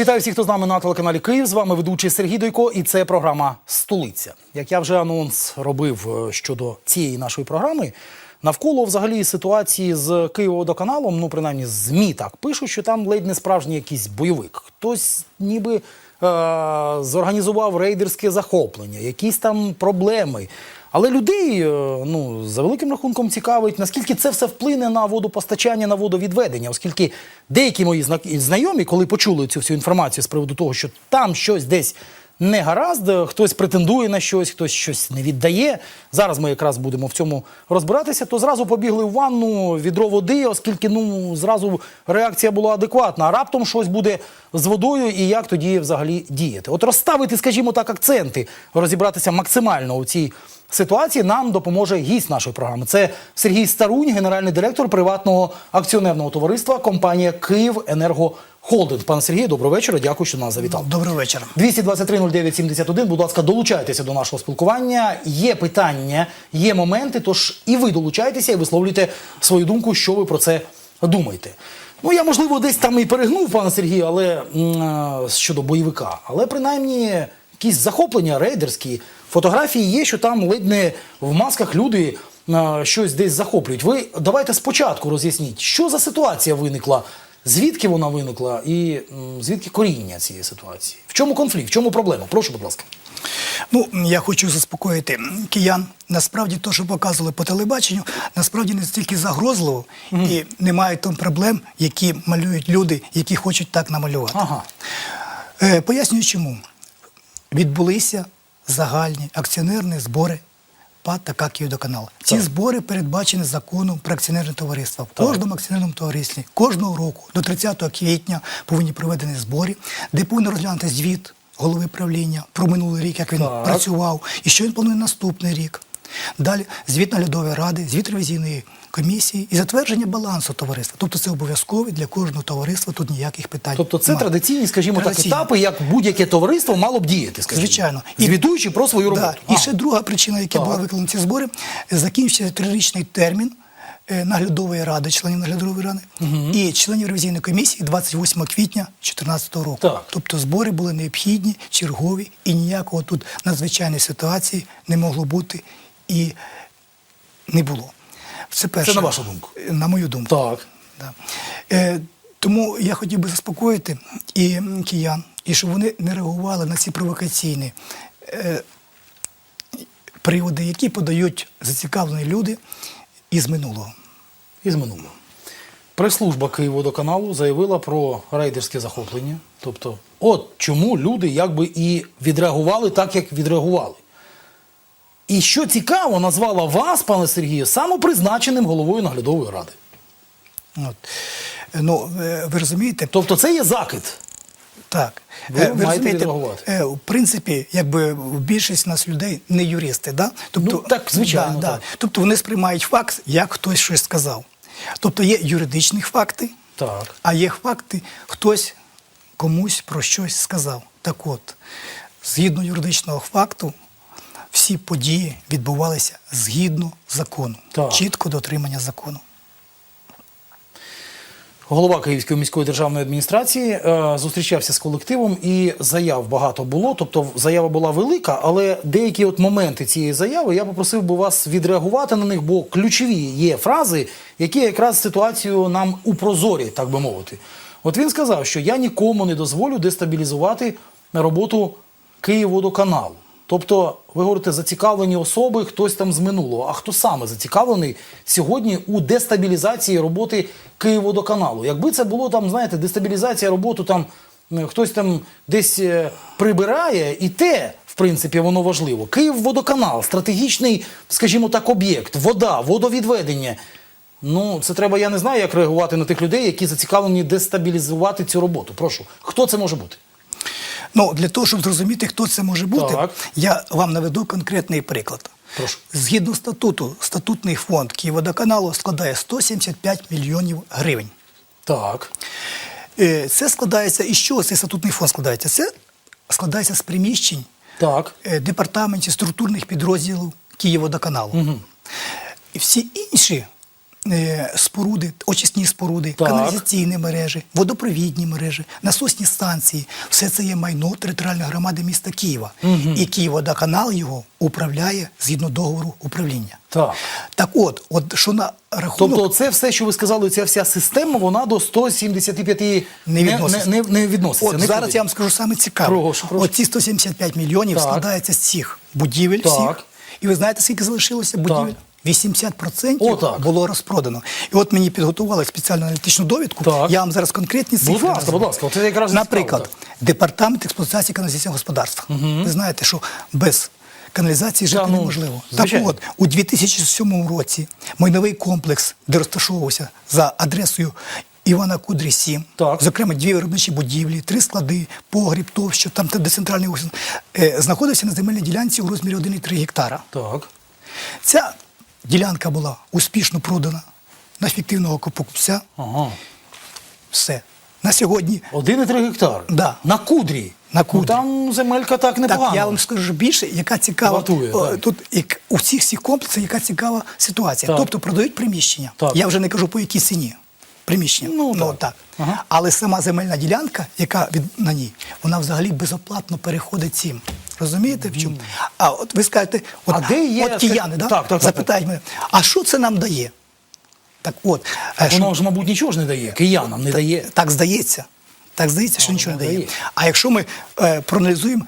Вітаю всіх, хто з нами на телеканалі Київ. З вами ведучий Сергій Дойко, і це програма Столиця. Як я вже анонс робив е, щодо цієї нашої програми, навколо взагалі ситуації з Києводоканалом, ну принаймні ЗМІ так пишуть, що там ледь не справжній якийсь бойовик. Хтось ніби е- зорганізував рейдерське захоплення, якісь там проблеми. Але людей, е, ну за великим рахунком, цікавить, наскільки це все вплине на водопостачання, на водовідведення, оскільки деякі мої зна- знайомі, коли почули цю всю інформацію з приводу того, що там щось десь не гаразд, е, хтось претендує на щось, хтось щось не віддає. Зараз ми якраз будемо в цьому розбиратися. То зразу побігли в ванну відро води, оскільки ну зразу реакція була адекватна. А раптом щось буде з водою, і як тоді взагалі діяти? От розставити, скажімо так, акценти, розібратися максимально у цій ситуації нам допоможе гість нашої програми. Це Сергій Старунь, генеральний директор приватного акціонерного товариства компанія «Київенергохолдинг». Пане Сергію, доброго вечора. Дякую, що нас завітав. Доброго вечора. 223-09-71, будь ласка, долучайтеся до нашого спілкування. Є питання, є моменти, тож і ви долучайтеся і висловлюйте свою думку, що ви про це думаєте. Ну, я, можливо, десь там і перегнув, пане Сергію, але е, щодо бойовика. Але принаймні якісь захоплення рейдерські, фотографії є, що там ледь не в масках люди е, щось десь захоплюють. Ви давайте спочатку роз'ясніть, що за ситуація виникла, звідки вона виникла і звідки коріння цієї ситуації? В чому конфлікт, в чому проблема? Прошу, будь ласка. Ну, я хочу заспокоїти киян. Насправді, то, що показували по телебаченню, насправді не стільки загрозливо і немає там проблем, які малюють люди, які хочуть так намалювати. Ага. Е, пояснюю, чому. Відбулися загальні акціонерні збори ПАТ та КАК «Юдоканал». Ці Так. збори передбачені законом про акціонерне товариство. В кожному акціонерному товаристві кожного року до 30 квітня повинні проведені збори, де повинен розглянути звіт голови правління про минулий рік, як він Так. працював, і що він планує наступний рік. Далі звіт наглядової ради, звіт ревізійної комісії і затвердження балансу товариства. Тобто це обов'язково для кожного товариства, тут ніяких питань. Тобто це немає. традиційні, скажімо так, етапи, як будь-яке товариство мало б діяти, скажімо. Звичайно. І... Звітуючи про свою роботу. Да. І ще друга причина, яка Так. була викликана ці збори, закінчився трирічний термін е, наглядової ради, членів наглядової ради і членів ревізійної комісії 28 квітня 2014 року. Так. Тобто збори були необхідні, чергові, і ніякого тут надзвичайної ситуації не могло бути і не було. Це перше. Це на вашу думку? На мою думку. Так. Да. Е, тому я хотів би заспокоїти і киян, і щоб вони не реагували на ці провокаційні е, приводи, які подають зацікавлені люди із минулого. Із минулого. Прес-служба Київводоканалу заявила про рейдерське захоплення. Тобто, от чому люди якби і відреагували так, як відреагували. І що цікаво, назвала вас, пане Сергію, самопризначеним головою наглядової ради. От. Ну, е, ви розумієте, Тобто це є закид. Так, Ви Е, маєте відреагувати. е, в принципі, якби більшість нас людей не юристи, да? тобто, Ну, так, звичайно, да, так. Да. Тобто вони сприймають факт, як хтось щось сказав. Тобто є юридичні факти, Так. а є факти, хтось комусь про щось сказав. Так от, згідно юридичного факту, всі події відбувалися згідно закону, Так. чітко дотримання закону. Голова Київської міської державної адміністрації е, зустрічався з колективом, і заяв багато було. Тобто заява була велика, але деякі от моменти цієї заяви я попросив би вас відреагувати на них, бо ключові є фрази, які якраз ситуацію нам упрозорять, так би мовити. От він сказав, що я нікому не дозволю дестабілізувати роботу Київводоканалу. Тобто, ви говорите, зацікавлені особи, хтось там з минулого. А хто саме зацікавлений сьогодні у дестабілізації роботи Київводоканалу? Якби це було там, знаєте, дестабілізація роботи, там хтось там десь е, прибирає, і те, в принципі, воно важливо. Київводоканал, стратегічний, скажімо так, об'єкт, вода, водовідведення. Ну, це треба, я не знаю, як реагувати на тих людей, які зацікавлені дестабілізувати цю роботу. Прошу, хто це може бути? Ну, для того, щоб зрозуміти, хто це може бути, Так. я вам наведу конкретний приклад. Прошу. Згідно статуту, статутний фонд Київводоканалу складає 175 мільйонів гривень. Так. Е, Це складається із чого цей статутний фонд складається? Це складається з приміщень Так. е, департаментів, структурних підрозділів Києводоканалу. Угу. І всі інші споруди, очисні споруди, Так. каналізаційні мережі, водопровідні мережі, насосні станції все це є майно територіальної громади міста Києва. І Київводоканал його управляє згідно договору управління. Так. Так от, от що на рахунок. Тобто, це все, що ви сказали, ця вся система, вона до 175 Не відноситься. Не, не, не відноситься. От не зараз туди. я вам скажу саме цікаве. Прошу, прошу. Оці 175 мільйонів Так. складаються з цих будівель Так. всіх. І ви знаєте, скільки залишилося будівель? 80% О, було розпродано. І от мені підготували спеціальну аналітичну довідку. Так. Я вам зараз конкретні цифри. Будь ласка, будь ласка, це якраз Наприклад, департамент експлуатації каналізаційного господарства. Ви знаєте, що без каналізації жити ну, неможливо. звичайно. Так от, у 2007 році майновий комплекс, де розташовувався за адресою Івана Кудрі 7, Так. зокрема дві виробничі будівлі, три склади, погріб, тощо, там де центральний офіс, е, знаходився на земельній ділянці у розмірі 1,3 гектара. Так. Ця ділянка була успішно продана на фіктивного покупця. Ага. Все. На сьогодні 1,3 гектар. Да. На кудрі. На кудрі. Ну, там земелька так непогано. Так, я вам скажу більше, яка цікава Вартує, о, тут як, у всіх всіх комплексах, яка цікава ситуація. Так. Тобто продають приміщення. Так. Я вже не кажу по якій ціні. Приміщення. Ну, так. Ага. Але сама земельна ділянка, яка від на ній, вона взагалі безоплатно переходить цим. Розумієте в чому? А от ви скажете, от, А де є, от кияни, да? Так, так, так, запитають мене, а що це нам дає? Так от, е, Воно ж, мабуть, нічого ж не дає. Киянам не дає. так здається. Так здається, що А, нічого не дає. дає. А якщо ми е, проаналізуємо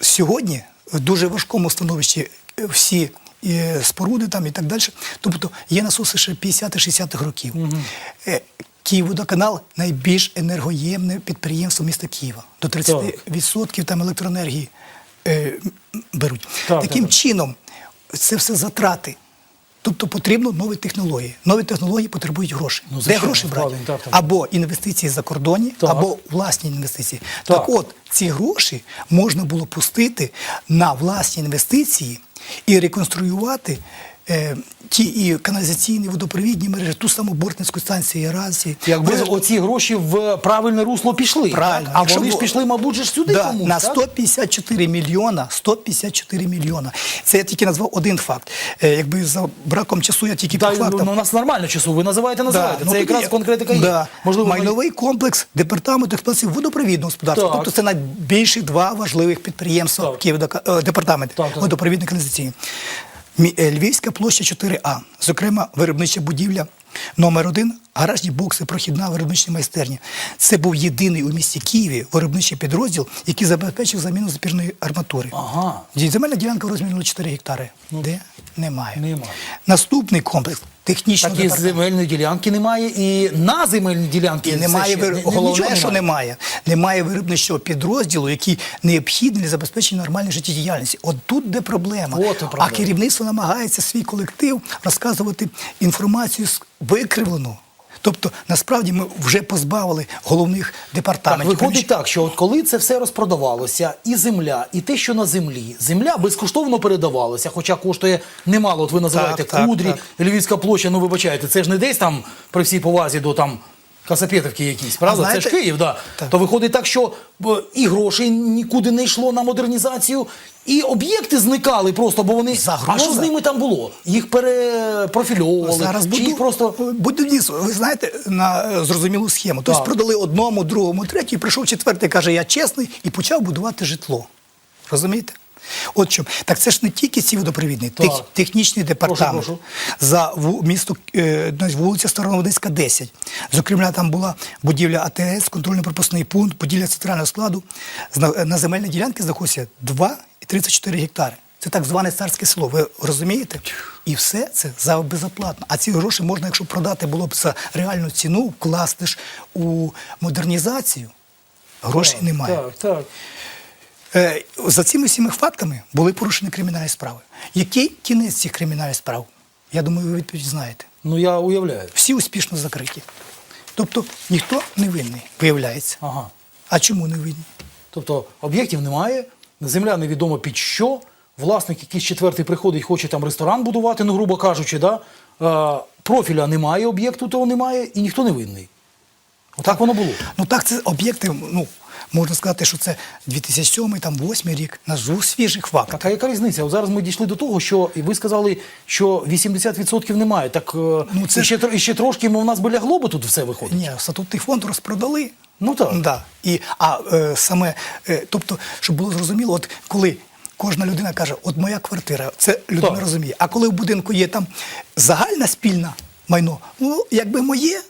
сьогодні в дуже важкому становищі е, всі е, споруди там і так далі, тобто є насоси ще 50-60-х років. Е, Київводоканал найбільш енергоємне підприємство міста Києва. До 30% там електроенергії е, беруть. Так, Таким так, чином, це все затрати. Тобто потрібно нові технології. Нові технології потребують грошей. Ну, Де гроші брати? так, так. Або інвестиції за кордоні, Так. або власні інвестиції. Так. Так. от, ці гроші можна було пустити на власні інвестиції і реконструювати ті і каналізаційні водопровідні мережі, ту саму Бортницьку станцію Єразі. Якби Ви- оці гроші в правильне русло пішли. Правильно. так? А Якщо вони ж пішли, мабуть, ж сюди да, комусь, на так? 154 мільйона. 154 мільйона. Це я тільки назвав один факт. Е, якби за браком часу я тільки Та, по фактам. ну, у нас нормально часу. Ви називаєте, називаєте. ну, Це тоді якраз я- конкретика є. Да. Можливо, Майновий комплекс департаменту експлуатації водопровідного господарства. Так. Тобто це найбільші два важливих підприємства Так. Києва департамент Так, так. водопровідно каналізаційний. Е, Львівська площа 4А, зокрема, виробнича будівля номер 1 гаражні бокси, прохідна виробнична майстерня. Це був єдиний у місті Києві виробничий підрозділ, який забезпечив заміну запірної арматури. Ага. Земельна ділянка в розмірі 4 гектари. Де? Немає. Немає. Наступний комплекс технічного Так і земельної ділянки немає, і на земельній ділянці І немає ще вир... головне, нічого що немає. Немає виробничого підрозділу, який необхідний для забезпечення нормальної життєдіяльності. От тут де проблема. От і проблема. А керівництво намагається свій колектив розказувати інформацію с- викривлену. Тобто, насправді ми вже позбавили головних Так, департаментів. виходить так, що от коли це все розпродавалося, і земля, і те, що на землі, земля безкоштовно передавалася, хоча коштує немало. От ви називаєте Так, так, кудрі, так. Львівська площа, ну вибачайте, це ж не десь там при всій повазі до там. Касапетівки якісь, правда? знаєте- це ж Київ, да. Так. То виходить так, що і грошей нікуди не йшло на модернізацію, і об'єкти зникали просто, бо вони. Загроза. А що з ними там було? Їх перепрофільовували. Зараз чи буду, їх просто. будівництво, ви знаєте, на е, зрозумілу схему. Тобто продали одному, другому, третій, прийшов четвертий, каже, я чесний, і почав будувати житло. Розумієте? От чому. Так це ж не тільки ці водопровідні, Так. тех, технічний департамент. прошу. За місто е, вулиця Староводицька, 10. Зокрема, там була будівля АТС, контрольно-пропускний пункт, будівля центрального складу. На земельній ділянці знаходиться 2,34 гектари. Це так зване царське село. Ви розумієте? І все це за безоплатно. А ці гроші можна, якщо продати було б за реальну ціну, вкласти ж у модернізацію. Грошей немає. Так, так. Е, За цими всіми фактами були порушені кримінальні справи. Який кінець цих кримінальних справ? Я думаю, ви відповідь знаєте. Ну я уявляю. Всі успішно закриті. Тобто ніхто не винний, виявляється. Ага. А чому не винні? Тобто об'єктів немає, земля невідомо під що. Власник якийсь четвертий приходить, хоче там ресторан будувати, ну грубо кажучи, да? е, профіля немає, об'єкту того немає, і ніхто не винний. Отак воно було. Ну так, це об'єкти, ну, можна сказати, що це 2007, там, 2008 рік, назву свіжих фактів. Так, а яка різниця? От зараз ми дійшли до того, що і ви сказали, що 80% немає. Так Ну, це ще, і ще трошки ми, у нас би лягло би тут все виходить. Ні, статутний фонд розпродали. Ну так. Да. І, а е, саме, е, тобто, щоб було зрозуміло, от коли кожна людина каже, от моя квартира, це людина Так. розуміє. А коли в будинку є там загальна спільна майно, ну, якби моє,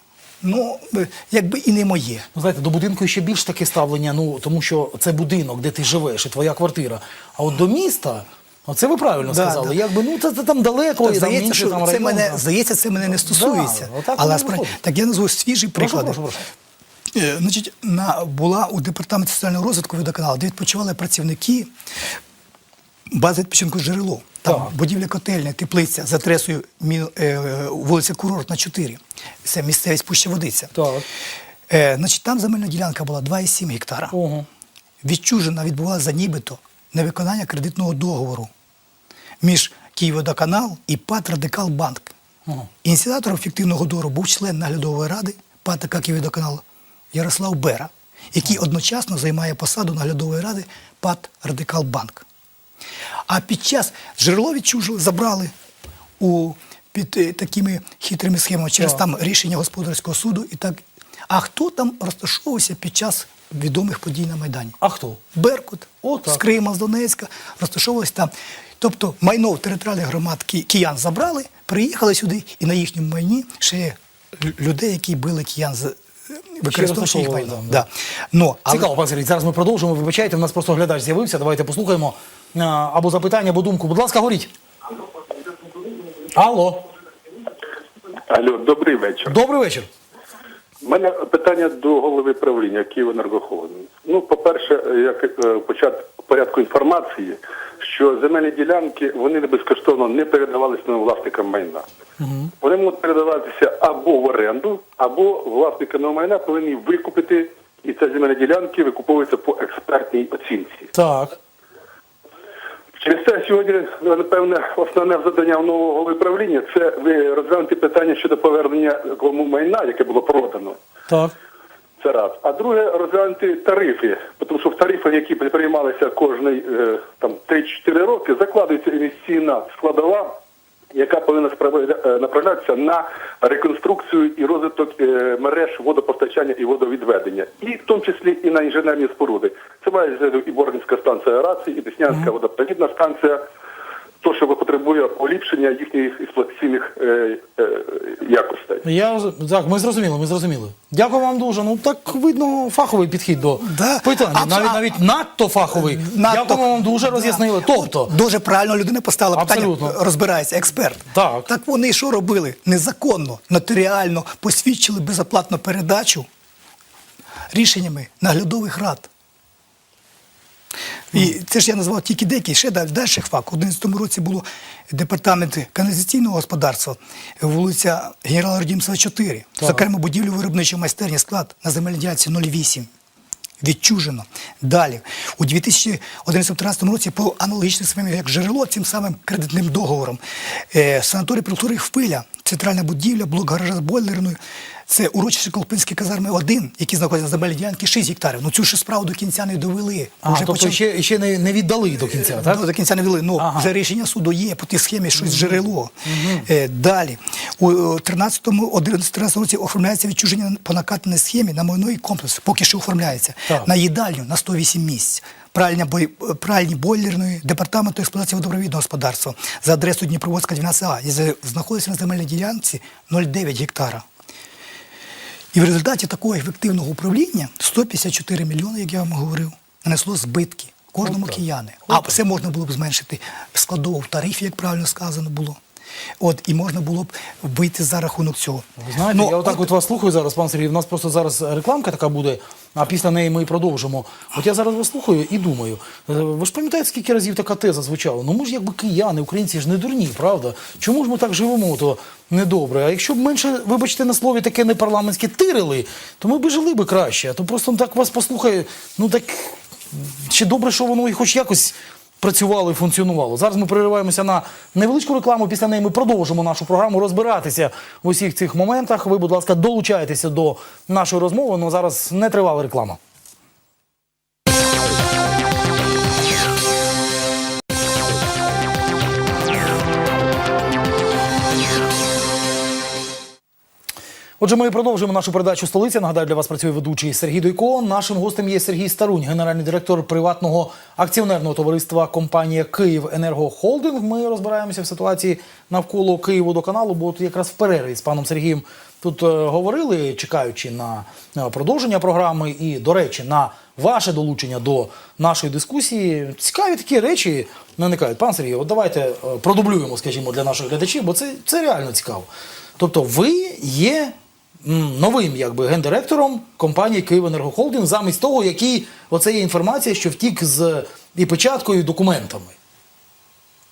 ну, е, якби і не моє. Ну, знаєте, до будинку ще більш таке ставлення, ну тому що це будинок, де ти живеш, і твоя квартира. А от до міста, оце ви правильно Да, сказали. да. Якби ну це, це там далеко, Так, і там здається, інший що там це район. мене, да. здається, це мене не стосується. отак Але воно так я назву свіжі Прошу, прошу, прошу. Е, Значить, на, була у департаменті соціального розвитку водоканалу, де відпочивали працівники бази відпочинку джерело. Там Так. будівля котельня, теплиця за адресою Мі- е, вулиця Курортна 4. Це місцевість Пуща Водиця. Так. Е, значить, там земельна ділянка була 2,7 гектара. Ого. Відчужена відбувалася за нібито невиконання кредитного договору між Київводоканал і ПАТ Радикал Банк. Ага. Ініціатором фіктивного договору був член наглядової ради ПАТ Київводоканал Ярослав Бера, який одночасно займає посаду наглядової ради ПАТ Радикал Банк. А під час джерело відчужили, забрали у, під е, такими хитрими схемами через Так. там рішення господарського суду і так. А хто там розташовувався під час відомих подій на Майдані? А хто? Беркут О, так. з Крима, з Донецька, розташовувалися там. Тобто майно територіальних громад ки- киян забрали, приїхали сюди, і на їхньому майні ще є людей, які били киян, з- використовуючи їх майно. Да. Ну, але- Цікаво, пан Сергій. Зараз ми продовжимо. Вибачайте, в нас просто глядач з'явився. Давайте послухаємо або запитання, або думку. Будь ласка, говоріть. Алло, Алло, добрий вечір. добрий вечір. У мене питання до голови правління Київенергохолоду. Ну, по-перше, як е, почати порядку інформації, що земельні ділянки вони не безкоштовно не передавалися новим власникам майна. Вони можуть передаватися або в оренду, або власники нового майна повинні викупити, і ці земельні ділянки викуповуються по експертній оцінці. Так. Через це сьогодні, напевне, основне завдання нового голови правління це розглянути питання щодо повернення кому майна, яке було продано. Так. Це раз. А друге, розглянути тарифи, тому що в тарифах, які приймалися кожний е, там 3-4 роки, закладується інвестиційна складова, яка повинна е, направлятися на реконструкцію і розвиток е, мереж водопостачання і водовідведення, і в тому числі і на інженерні споруди. Це має і Боргінська станція рації, і Деснянська водопровідна станція. То, що потребує поліпшення їхніх експлуатаційних е, е, якостей. Я так, ми зрозуміли, ми зрозуміли. Дякую вам дуже. Ну так видно фаховий підхід до Да. питання. А- навіть а- навіть надто фаховий. Надто- Дякую вам дуже Да. роз'яснили. Тобто, Дуже правильно людина поставила Абсолютно. питання, розбирається, експерт. Так. Так вони що робили? Незаконно, нотаріально посвідчили безоплатну передачу рішеннями наглядових рад. І це ж я назвав тільки деякі, ще далі, факт. У 2011 році було департамент каналізаційного господарства, вулиця Генерала Родімцева 4. Зокрема, будівлю виробничої майстерні склад на земельній ділянці 08. Відчужено. Далі. У 2011-2013 році по аналогічним схемам, як джерело, цим самим кредитним договором. Е, санаторій прокуратури Хвиля, центральна будівля, блок гаража з бойлерною. Це урочище Колпинські казарми 1, які знаходяться на земельній ділянці 6 гектарів. Ну цю ж справу до кінця не довели. а, Вже тобто почав- ще, ще не, не віддали до кінця, так? Ну, до кінця не вели. Ну, Ага. вже рішення суду є по тій схемі, щось джерело. Е, далі. У 13-му, 11 році оформляється відчуження по накатаній схемі на майновий комплекс, поки що оформляється. Так. На їдальню на 108 місць. Пральня бой, пральні бойлерної, департаменту експлуатації водопровідного господарства за адресою Дніпроводська 12А. І знаходиться на земельній ділянці 0,9 гектара. І в результаті такого ефективного управління 154 мільйони, як я вам говорив, нанесло збитки кожному кияни. А все можна було б зменшити складово в тарифі, як правильно сказано було. От, і можна було б вийти за рахунок цього. Ви знаєте, Ну, я отак от- от вас слухаю зараз, пан Сергій. У нас просто зараз рекламка така буде, а після неї ми продовжимо. От я зараз вас слухаю і думаю. е, Ви ж пам'ятаєте, скільки разів така теза звучала? Ну ми ж якби кияни, українці ж не дурні, правда? Чому ж ми так живемо, то недобре? А якщо б менше, вибачте на слові, таке непарламентське тирили, то ми б жили би краще. А то просто так вас послухаю, ну так ще добре, що воно і хоч якось працювало і функціонувало. Зараз ми перериваємося на невеличку рекламу. Після неї ми продовжимо нашу програму розбиратися в усіх цих моментах. Ви, будь ласка, долучайтеся до нашої розмови. Ну зараз не тривала реклама. Отже, ми продовжуємо нашу передачу столиця. Нагадаю, для вас працює ведучий Сергій Дойко. Нашим гостем є Сергій Старунь, генеральний директор приватного акціонерного товариства компанія Київ Енергохолдинг. Ми розбираємося в ситуації навколо Київводоканалу, бо от якраз в перерві з паном Сергієм тут е, говорили, чекаючи на е, продовження програми, і, до речі, на ваше долучення до нашої дискусії. Цікаві такі речі наникають. Пан Сергій, от давайте е, продублюємо, скажімо, для наших глядачів, бо це, це реально цікаво. Тобто, ви є новим якби гендиректором компанії «Київенергохолдинг» замість того, який оце є інформація, що втік з і печаткою, і документами.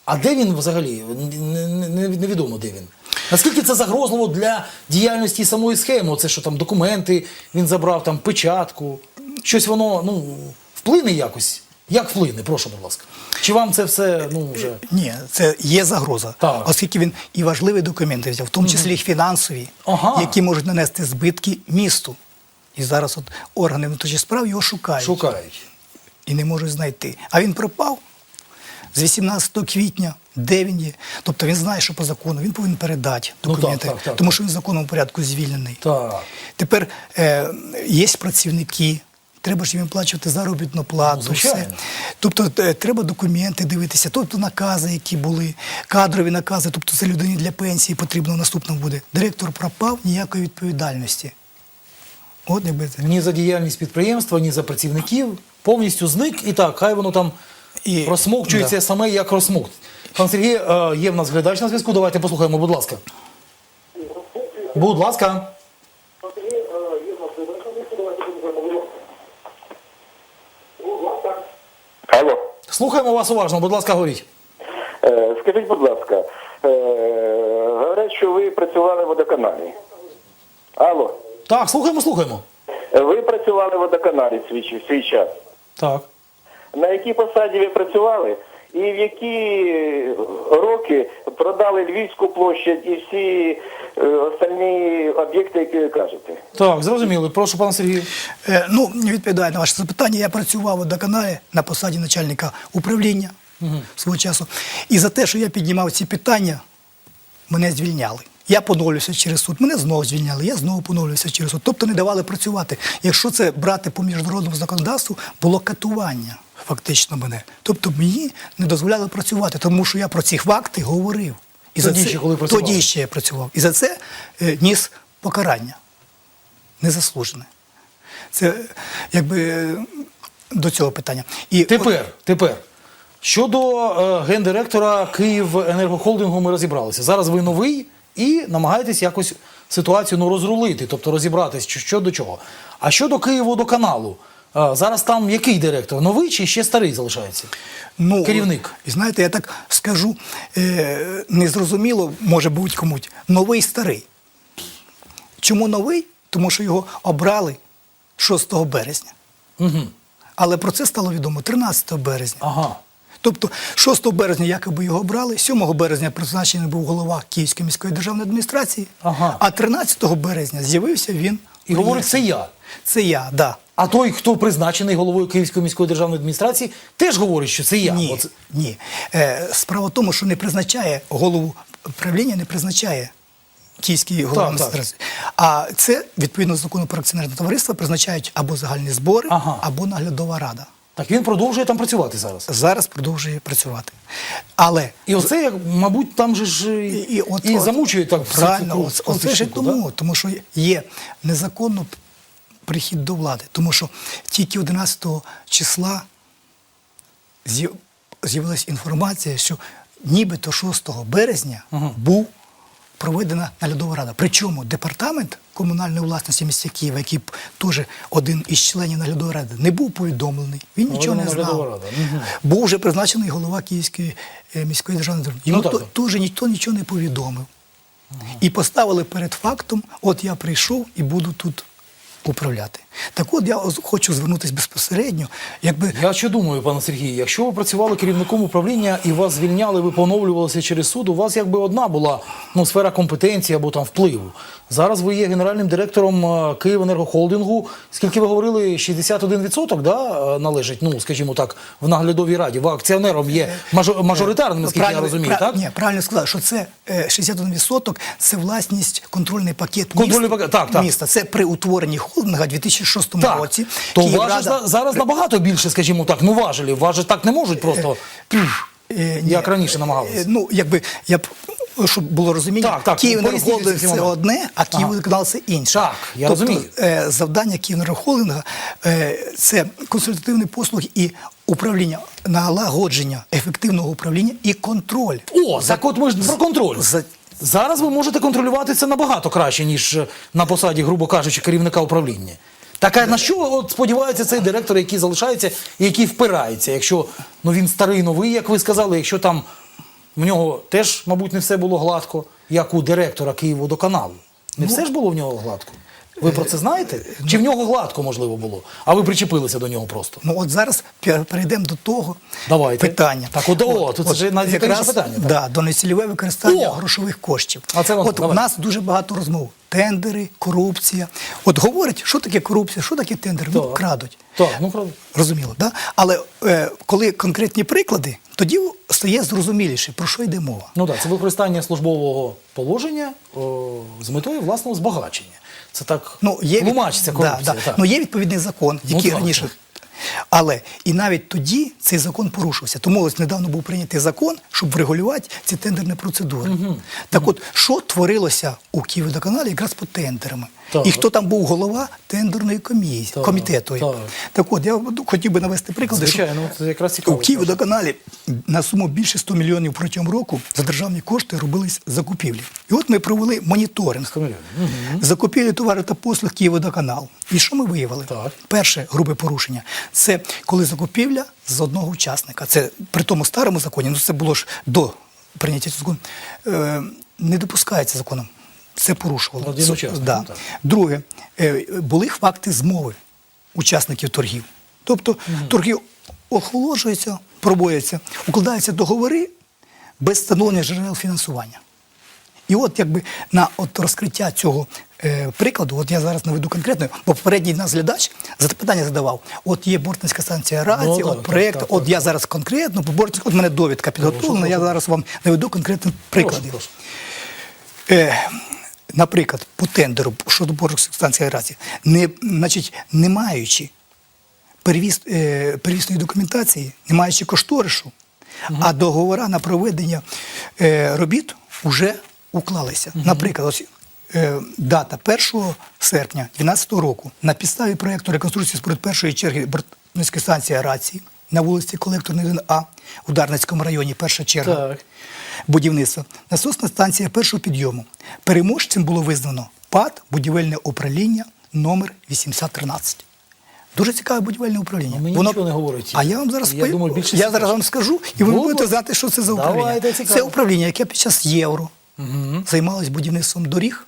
А де він взагалі? Не- не- не- Невідомо, де він. Наскільки це загрозливо для діяльності самої схеми? Оце що там документи він забрав, там печатку. Щось воно ну, вплине якось. Як вплине, прошу, будь ласка. Чи вам це все ну, вже. Ні, це є загроза, Так. оскільки він і важливі документи взяв, в тому числі і фінансові, Ага. які можуть нанести збитки місту. І зараз от органи внутрішніх справ його шукають Шукають. і не можуть знайти. А він пропав з 18 квітня, де він є. Тобто він знає, що по закону він повинен передати Ну, так, документи, так, так. тому що він в законному порядку звільнений. Так. Тепер е, є працівники, треба ж їм виплачувати заробітну плату. Ну, все. Тобто е, треба документи дивитися, тобто накази, які були, кадрові накази, тобто це людині для пенсії потрібно в наступному буде. Директор пропав, ніякої відповідальності. От якби це. Ні за діяльність підприємства, ні за працівників. Повністю зник і так, хай воно там І- розсмокчується да. саме як розсмокт. Пан Сергій, е, є в нас глядач на зв'язку. Давайте послухаємо, будь ласка. Будь ласка. Алло. Слухаємо вас уважно, будь ласка, говоріть. Е, Скажіть, будь ласка, е, говорять, що ви працювали в водоканалі. Алло. Так, слухаємо, слухаємо. Ви працювали в водоканалі свій, свій час. Так. На якій посаді ви працювали? І в які роки продали Львівську площадь і всі е, остальні об'єкти, які ви кажете? Так, зрозуміли. Прошу, пане Сергію. Е, ну, відповідаю на ваше запитання. Я працював у доканалі на посаді начальника управління свого часу. І за те, що я піднімав ці питання, мене звільняли. Я поновлюся через суд, мене знову звільняли, я знову поновлюся через суд. Тобто не давали працювати. Якщо це брати по міжнародному законодавству, було катування фактично мене. Тобто мені не дозволяли працювати, тому що я про ці факти говорив. І Тоді це, ще коли працював? Тоді ще я працював. І за це е, ніс покарання незаслужене. Це якби е, до цього питання. І от- Тепер, тепер. Щодо е, гендиректора Київ енергохолдингу ми розібралися. Зараз ви новий і намагаєтесь якось ситуацію ну, розрулити, тобто розібратись, що, що до чого. А щодо Київводоканалу, зараз там який директор? Новий чи ще старий залишається? ну, керівник. І знаєте, я так скажу, е, незрозуміло, може бути комусь, новий старий. Чому новий? Тому що його обрали 6 березня. Угу. Але про це стало відомо 13 березня. Ага. Тобто 6 березня якоби його обрали, 7 березня призначений був голова Київської міської державної адміністрації, Ага. а 13 березня з'явився він. І говорить, це я. Це я, да. А той, хто призначений головою Київської міської державної адміністрації, теж говорить, що це я. Ні, Оце- ні. Е, справа в тому, що не призначає голову правління, не призначає київський голова так. адміністрації. А це, відповідно до закону про акціонерне товариство, призначають або загальні збори, Ага. або наглядова рада. Так він продовжує там працювати зараз. Зараз продовжує працювати. Але І оце, як, мабуть, там же ж і, і, от- от- замучує так Правильно, оце, оце ж і да? тому, тому що є незаконно прихід до влади. Тому що тільки 11 числа з'явилася інформація, що нібито 6 березня був проведена наглядова рада. Причому департамент комунальної власності міста Києва, який теж один із членів наглядової ради, не був повідомлений. Він нічого не знав. рада. Був вже призначений голова Київської е, міської державної. Йому Ну, теж ніхто нічого не повідомив. І поставили перед фактом: от я прийшов і буду тут управляти. Так от я хочу звернутися безпосередньо, якби Я що думаю, пане Сергію, якщо ви працювали керівником управління і вас звільняли, ви поновлювалися через суд, у вас якби одна була ну, сфера компетенції або там впливу. Зараз ви є генеральним директором е, Київенергохолдингу. Скільки ви говорили, 61% да, е, належить, ну, скажімо так, в наглядовій раді. Ви акціонером є мажоритарним, наскільки я розумію, так? Ні, правильно сказали, що це е, 61% це власність контрольний пакет Контрольний міста, пакет, так, так. міста. Це при утворенні холдинга у 2006 Так, році. то Київрада- за- зараз набагато більше, скажімо так, ну важелів. Вас так не можуть просто, Е, як раніше е, намагалися. Ну, якби я б щоб було розуміння, Так, так, Київенергохолдинг це одне, а Ага. Київводоканал це інше. Так, я тобто, розумію. е, завдання Київенергохолдинга е, це консультативні послуги і управління, налагодження ефективного управління і контроль. О, так от ми ж про контроль. За- Зараз ви можете контролювати це набагато краще, ніж е, на посаді, грубо кажучи, керівника управління. Так а на що от сподівається цей директор, який залишається і який впирається, якщо ну він старий новий, як ви сказали, якщо там в нього теж, мабуть, не все було гладко, як у директора Київводоканалу. Не все ж було в нього гладко. Ви про це знаєте? Чи в нього гладко можливо було? А ви причепилися до нього просто? Ну от зараз пе- перейдемо до того Давайте. питання. Так, от, о, тут вже найцікавіше якраз, питання, так. Да, до нецільове використання О! грошових коштів. А це воно, от у давай. нас дуже багато розмов. Тендери, корупція. От говорять, що таке корупція, що таке тендер? Ну, крадуть. Так, ну правда. Розуміло, да? Але е, коли конкретні приклади, тоді стає зрозуміліше, про що йде мова. Ну так, це використання службового положення о, з метою власного збагачення. Це так Ну, є, тлумачиться корупція. Да, да. так. Ну, є відповідний закон, Ну, який так, раніше. Але і навіть тоді цей закон порушився. Тому ось недавно був прийнятий закон, щоб врегулювати ці тендерні процедури. Так от, що творилося у Києводоканалі якраз по тендерами? Так. І хто там був голова тендерної комісії, Так, комітету? так. Так от, я хотів би навести приклади, що це якраз цікаво. у Києводоканалі на суму більше 100 мільйонів протягом року за державні кошти робились закупівлі. І от ми провели моніторинг 100 мільйонів. закупівлі товарів та послуг Київводоканал. І що ми виявили? Так. Перше грубе порушення це коли закупівля з одного учасника. Це при тому старому законі, ну це було ж до прийняття цього закону, е, не допускається законом. Це порушувало. Один учасник, да. ну так. Друге, е, були факти змови учасників торгів. Тобто торги охолоджуються, пробуються, укладаються договори без встановлення джерел фінансування. І от якби на от розкриття цього е, прикладу, от я зараз наведу конкретно, бо попередній нас глядач запитання задавав: от є Бортницька станція рації, Ну, от так, проєкт, так, от так, я зараз конкретно по Бортницькій, от мене довідка підготовлена, я зараз вам наведу конкретні приклади. Прошу, Е, наприклад, по тендеру щодо Бортницької станції рації, не, значить, не маючи перевіз, е, первісної документації, не маючи кошторишу, а договора на проведення е, робіт вже уклалися. Наприклад, ось е, дата 1 серпня 2012 року на підставі проєкту реконструкції споруд першої черги Бортницької станції рації на вулиці Колекторної 1А у Дарницькому районі, перша черга Так. будівництва. Насосна станція першого підйому. Переможцем було визнано ПАД будівельне управління номер 8013. Дуже цікаве будівельне управління. Мені нічого не говорить. А я вам зараз Я пою- думаю, більше я зараз вам скажу, і ви будете знати, що це за управління. Давайте, це управління, яке під час євро займалось будівництвом доріг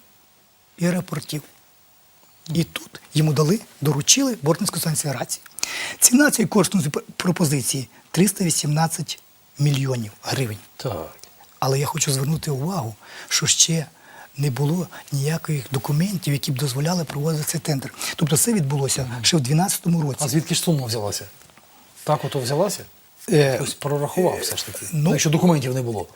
і аеропортів. І тут йому дали, доручили Бортницьку станцію рації. Ціна цієї коштовної пропозиції 318 мільйонів гривень. Так. Але я хочу звернути увагу, що ще не було ніяких документів, які б дозволяли проводити цей тендер. Тобто це відбулося ще в 2012 році. А звідки ж сума взялася? Так ото взялася? Е, Хтось прорахував все ж таки. ну, якщо документів не було.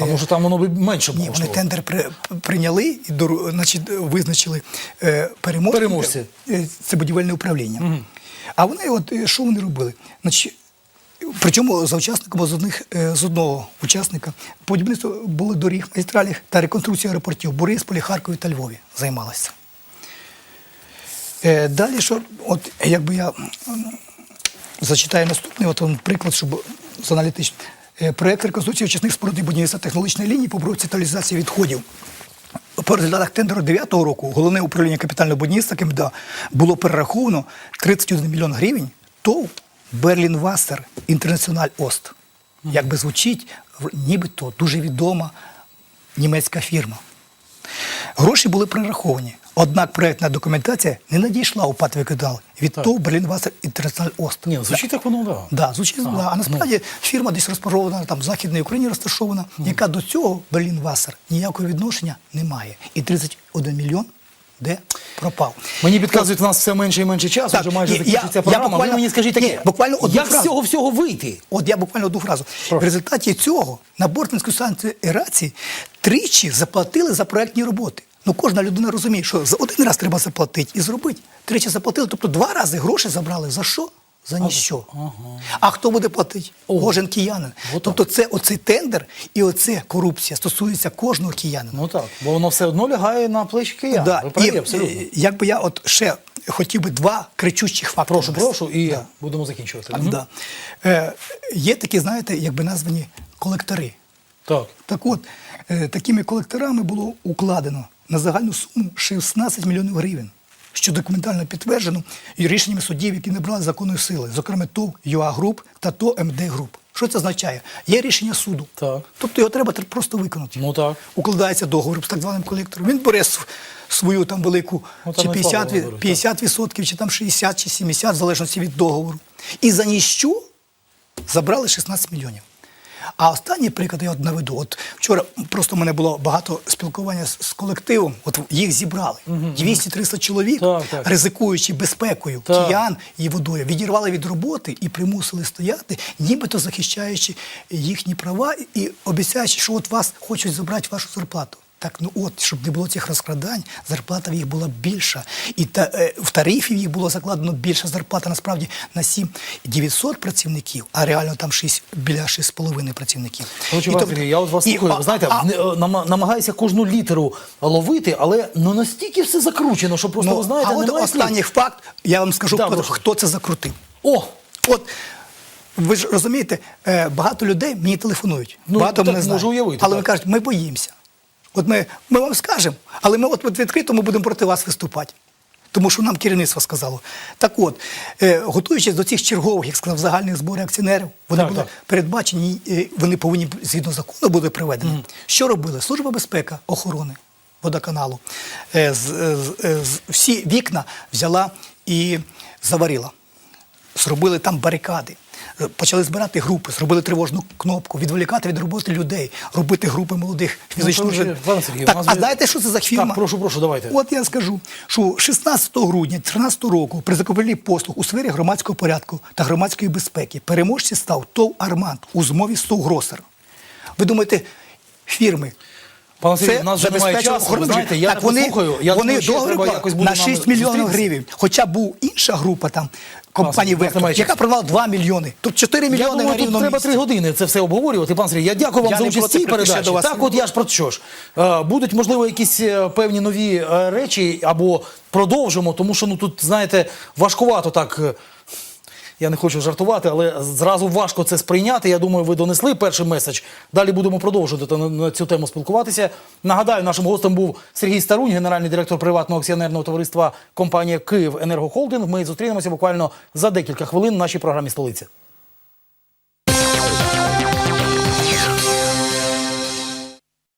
А може там воно б менше б Ні, вони тендер при, прийняли і значить, визначили е, переможця. Переможці. Е, Це будівельне управління. А вони, от е, що вони робили? Значить, причому за учасником з, одних, з одного учасника по будівництву були доріг, магістралів та реконструкція аеропортів Борисполі, Харкові та Львові займалися. Далі, що, от якби я зачитаю наступний, от он приклад, щоб з аналітичним. Е, Проект реконструкції очисних споруд і будівництва технологічної лінії по обробці та відходів. По результатах тендеру 9 року головне управління капітального будівництва КМДА було перераховано 31 мільйон гривень ТОВ Берлін Вассер Інтернаціональ Ост. Як би звучить, нібито дуже відома німецька фірма. Гроші були прораховані. Однак проєктна документація не надійшла у ПАТ «Викидал» від Так. ТОВ «Берлінвасер Інтернаціонал Ост». Ні, звучить так воно, да. Да, звучить, да. А насправді фірма десь розташована там в Західній Україні розташована, яка до цього Берлінвасер ніякого відношення не має. І 31 мільйон де пропав. Мені підказують, у нас все менше і менше часу, Так, вже майже закінчиться програма. я буквально- Ви мені скажіть таке, Ні, буквально одну як з цього всього вийти? От я буквально одну фразу. В результаті цього на Бортницькій станції ерації тричі заплатили за проектні роботи. Ну, кожна людина розуміє, що за один раз треба заплатити і зробити. Тричі заплатили, тобто два рази гроші забрали. За що? За ніщо. А хто буде платити? Кожен киянин. Отак. Тобто це оцей тендер і оце корупція стосується кожного киянина. Ну так, бо воно все одно лягає на плечі киян. Да, Ви праві, і, абсолютно. е, якби я от ще хотів би два кричущих фактори. Прошу, прошу, і будемо закінчувати. Да. Е, є такі, знаєте, якби названі колектори. Так. Так от, е, такими колекторами було укладено на загальну суму 16 мільйонів гривень, що документально підтверджено і рішеннями суддів, які набрали законної сили, зокрема ТОВ ЮА Груп та ТО МД Груп. Що це означає? Є рішення суду. Так. Тобто його треба просто виконати. Ну так. Укладається договір з так званим колектором. Він бере свою там велику Ну, там чи 50, слава ві- 50 відсотків, чи там 60, чи 70, в залежності від договору. І за ніщо забрали 16 мільйонів. А останній приклад я от наведу. От вчора просто в мене було багато спілкування з, з колективом. От їх зібрали. 200-300 чоловік, Так, так. ризикуючи безпекою Так. киян і водою, відірвали від роботи і примусили стояти, нібито захищаючи їхні права і обіцяючи, що от вас хочуть забрати вашу зарплату. Так, ну от, щоб не було цих розкрадань, зарплата в їх була більша. І та, е, в тарифі в їх було закладено більша зарплата, насправді на 7 900 працівників, а реально там 6, біля 6,5 працівників. І Іван тоб- я от вас і- слухаю. Ви знаєте, а- е, намагаюся кожну літеру ловити, але ну настільки все закручено, що просто ну, ви знаєте, а от немає останній слів. факт, я вам скажу, Да, хто, хто це закрутив. О! От ви ж розумієте, е, багато людей мені телефонують. Ну, багато так мене знають. Але так. вони кажуть, ми боїмося. От ми, ми вам скажемо, але ми от, відкрито ми будемо проти вас виступати. Тому що нам керівництво сказало. Так от, е, готуючись до цих чергових, як сказав, загальних зборів акціонерів, вони Так, були так. передбачені, е, вони повинні згідно закону бути приведені. Що робили? Служба безпеки, охорони водоканалу. Е, з, з, з- всі вікна взяла і заварила зробили там барикади. Е, Почали збирати групи, зробили тривожну кнопку, відволікати від роботи людей, робити групи молодих фізично. коротше, вже- так, а знаєте, що це за фірма? Так, прошу, прошу, давайте. От я скажу, що 16 грудня 2013 року при закупівлі послуг у сфері громадського порядку та громадської безпеки переможці став ТОВ «Армант» у змові з ТОВ «Гросер». Ви думаєте, фірми Пане Сергій, у нас вже немає часу, ви знаєте, я так, не вони, послухаю. Я вони думаю, що треба якось буде на 6 мільйонів гривень. Хоча був інша група там, компанії Пане Сергій, у «Вектор», немає яка продала 2 мільйони. Тут 4 Я мільйони думаю, на тут рівному треба місці. три години це все обговорювати. Пан Сергій, я дякую вам Я за не участь в проти цій ще передачі. до вас. Так, от я ж про що ж. Е, Будуть, можливо, якісь е, певні нові е, речі або продовжимо, тому що ну тут, знаєте, важкувато так. е, Я не хочу жартувати, але зразу важко це сприйняти. Я думаю, ви донесли перший меседж. Далі будемо продовжувати на, цю тему спілкуватися. Нагадаю, нашим гостем був Сергій Старунь, генеральний директор приватного акціонерного товариства компанія Київ Енергохолдинг. Ми зустрінемося буквально за декілька хвилин в нашій програмі столиця.